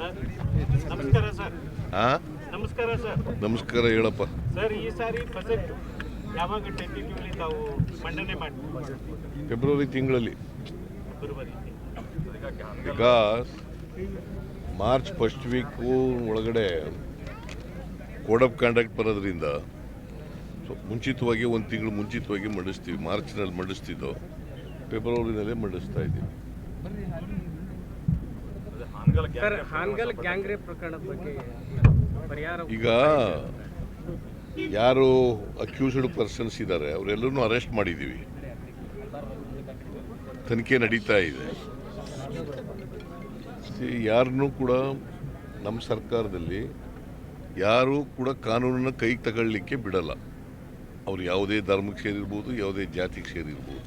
ನಮಸ್ಕಾರ ಸರ್. ಆ? ನಮಸ್ಕಾರ ಸರ್. ನಮಸ್ಕಾರ ಹೇಳಪ್ಪ. ಸರ್ ಈ ಸಾರಿ ಬಜೆಟ್ ಯಾವಾಗ ಟೆಂಟಿಟಿವ್ಲಿ ತಾವು ಮಂಡನೆ ಮಾಡಿ ಫೆಬ್ರವರಿ ತಿಂಗಳಲ್ಲಿ. ಬಿಕಾಸ್ ಮಾರ್ಚ್ ಫಸ್ಟ್ ವೀಕು ಒಳಗಡೆ ಕೋಡ್ ಆಫ್ ಕಾಂಡಕ್ಟ್ ಬರೋದ್ರಿಂದ ಸೊ ಮುಂಚಿತವಾಗಿ ಒಂದು ತಿಂಗಳು ಮುಂಚಿತವಾಗಿ ಮಂಡಿಸ್ತೀವಿ. ಮಾರ್ಚ್ನಲ್ಲಿ ಮಂಡಿಸ್ತಿದ್ದೋ ಫೆಬ್ರವರಿನಲ್ಲೇ ಮಂಡಿಸ್ತಾ ಇದ್ದೀವಿ. ಈಗ ಯಾರು ಅಕ್ಯೂಸ್ಡ್ ಪರ್ಸನ್ಸ್ ಇದ್ದಾರೆ ಅವರೆಲ್ಲರೂ ಅರೆಸ್ಟ್ ಮಾಡಿದ್ದೀವಿ ತನಿಖೆ ನಡೀತಾ ಇದೆ. ಯಾರನ್ನೂ ಕೂಡ ನಮ್ಮ ಸರ್ಕಾರದಲ್ಲಿ ಯಾರೂ ಕೂಡ ಕಾನೂನನ್ನ ಕೈಗೆ ತಗೊಳ್ಳಿಕ್ಕೆ ಬಿಡಲ್ಲ. ಅವ್ರು ಯಾವುದೇ ಧರ್ಮಕ್ಕೆ ಸೇರಿರ್ಬೋದು ಯಾವುದೇ ಜಾತಿಗೆ ಸೇರಿರ್ಬೋದು.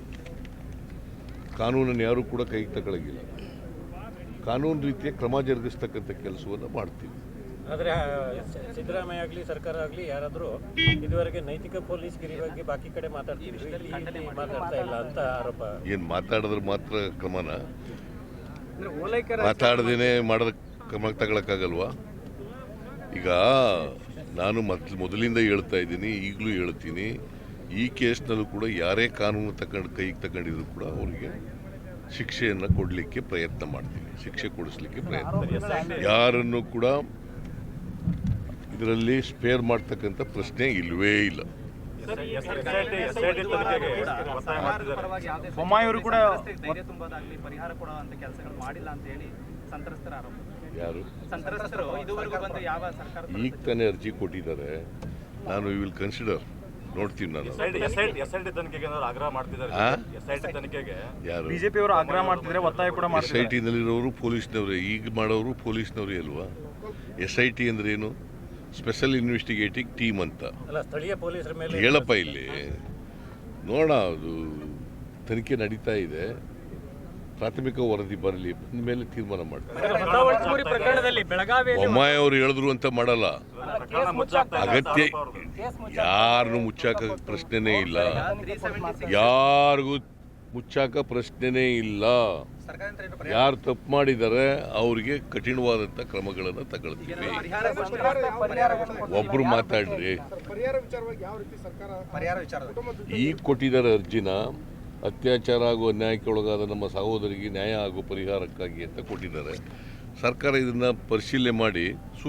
ಕಾನೂನನ್ನು ಯಾರೂ ಕೂಡ ಕೈಗೆ ತಗೊಳಗಿಲ್ಲ. ಕಾನೂನು ರೀತಿಯ ಕ್ರಮ ಜರುಗಿಸ್ತಕ್ಕಂಥ ಕೆಲಸವನ್ನು ಮಾಡ್ತೀವಿ. ಆದರೆ ಸಿದ್ದರಾಮಯ್ಯ ಆಗಲಿ ಸರ್ಕಾರ ಆಗಲಿ ಯಾರಾದರೂ ಇದುವರೆಗೆ ನೈತಿಕ ಪೊಲೀಸ್ ಗಿರಿ ಬಗ್ಗೆ ಬಾಕಿ ಕಡೆ ಇಲ್ಲಿ ಮಾತಾಡ್ತಾ ಇಲ್ಲ ಅಂತ ಆರೋಪ. ಏನು ಮಾತಾಡಿದ್ರೆ ಮಾತ್ರ ಕ್ರಮನ? ಅಂದ್ರೆ ಓಲೈಕರ ಮಾತಾಡದೇನೆ ಮಾಡೋದ ಕ್ರಮ ತಗೊಳಕ್ಕಾಗಲ್ವಾ? ಈಗ ನಾನು ಮೊದಲು ಮೊದಲಿಂದ ಹೇಳ್ತಾ ಇದ್ದೀನಿ ಈಗಲೂ ಹೇಳ್ತೀನಿ. ಈ ಕೇಸ್ನಲ್ಲೂ ಕೂಡ ಯಾರೇ ಕಾನೂನು ತಗೊಂಡು ಕೈಗೆ ತಗೊಂಡಿದ್ರು ಕೂಡ ಅವರಿಗೆ ಶಿಕ್ಷೆಯನ್ನು ಕೊಡಲಿಕ್ಕೆ ಪ್ರಯತ್ನ ಮಾಡ್ತೀನಿ. ಶಿಕ್ಷೆ ಕೊಡಿಸ್ಲಿಕ್ಕೆ ಪ್ರಯತ್ನ ಯಾರನ್ನು ಕೂಡ ಇದರಲ್ಲಿ ಸ್ಪೇರ್ ಮಾಡ್ತಕ್ಕಂಥ ಪ್ರಶ್ನೆ ಇಲ್ಲವೇ ಇಲ್ಲ. ಬೊಮ್ಮಾಯಿಯವರು ಕೂಡ ಧೈರ್ಯ ತುಂಬೋದಾಗ್ಲಿ ಪರಿಹಾರ ಕೊಡುವಂತ ಕೆಲಸಗಳು ಮಾಡಿಲ್ಲ ಅಂತ ಹೇಳಿ ಸಂತ್ರಸ್ತರ ಆರೋಪ ಯಾರು? ಸಂತ್ರಸ್ತರು. ಇದುವರೆಗೂ ಬಂದು ಯಾವ ಸರ್ಕಾರ ಈಗ ತಾನೇ ಅರ್ಜಿ ಕೊಟ್ಟಿದ್ದಾರೆ. ನಾನು ವಿಲ್ ಕನ್ಸಿಡರ್ ನೋಡ್ತೀನಿ ನಾನು ಎಸ್ ಐ ಟಿ ತನಿಖೆಗೆ ಏನಾದ್ರು ಆಗ್ರಹ ಮಾಡ್ತಿದ್ದಾರೆ ಆ? ಎಸ್ ಐ ಟಿ ತನಿಖೆಗೆ? ಯಾರು? ಬಿಜೆಪಿ ಅವರು ಆಗ್ರಹ ಮಾಡ್ತಿದ್ರೆ ಒತ್ತಾಯ ಕೂಡ ಎಸ್ ಐ ಟಿನಲ್ಲಿರೋರು ಪೊಲೀಸ್ನವರೇ ಈಗ ಮಾಡೋರು ಪೊಲೀಸ್ನವರೇ ಅಲ್ವಾ? ಎಸ್ ಐ ಟಿ ಅಂದ್ರೆ ಏನು? ಸ್ಪೆಷಲ್ ಇನ್ವೆಸ್ಟಿಗೇಟಿಂಗ್ ಟೀಮ್ ಅಂತ. ಅಲ್ಲ ಸ್ಥಳೀಯ ಪೊಲೀಸರ ಮೇಲೆ ಹೇಳಪ್ಪ ಇಲ್ಲಿ. ನೋಡೋಣ ಅದು ತನಿಖೆ ನಡೀತಾ ಇದೆ. ಪ್ರಾಥಮಿಕ ವರದಿ ಬರಲಿ ಬಂದ ಮೇಲೆ ತೀರ್ಮಾನ ಮಾಡ್ತಾರೆ. ಪ್ರಕರಣದಲ್ಲಿ ಬೆಳಗಾವಿ ಬೊಮ್ಮಾಯಿ ಅವರು ಹೇಳಿದ್ರು ಅಂತ ಮಾಡಲ್ಲ. ಅಗತ್ಯ ಯಾರನ್ನು ಮುಚ್ಚಾಕ ಪ್ರಶ್ನೆನೇ ಇಲ್ಲ. ಯಾರಿಗೂ ಮುಚ್ಚಾಕ ಪ್ರಶ್ನೆನೇ ಇಲ್ಲ. ಯಾರು ತಪ್ಪು ಮಾಡಿದ್ದಾರೆ ಅವರಿಗೆ ಕಠಿಣವಾದಂಥ ಕ್ರಮಗಳನ್ನು ತಗೊಳ್ತೀವಿ. ಒಬ್ರು ಮಾತಾಡ್ರಿ. ಈ ವಿಚಾರವಾಗಿ ಯಾವ ರೀತಿ ಸರ್ಕಾರ ಪರಿಹಾರ ವಿಚಾರದಲ್ಲಿ. ಈಗ ಕೊಟ್ಟಿದ್ದಾರೆ ಅರ್ಜಿನ. ಅತ್ಯಾಚಾರ ಆಗುವ ನ್ಯಾಯಕ್ಕೆ ಒಳಗಾದ ನಮ್ಮ ಸಹೋದರಿಗೆ ನ್ಯಾಯ ಹಾಗೂ ಪರಿಹಾರಕ್ಕಾಗಿ ಅಂತ ಕೊಟ್ಟಿದ್ದಾರೆ. ಸರ್ಕಾರ ಇದನ್ನು ಪರಿಶೀಲನೆ ಮಾಡಿ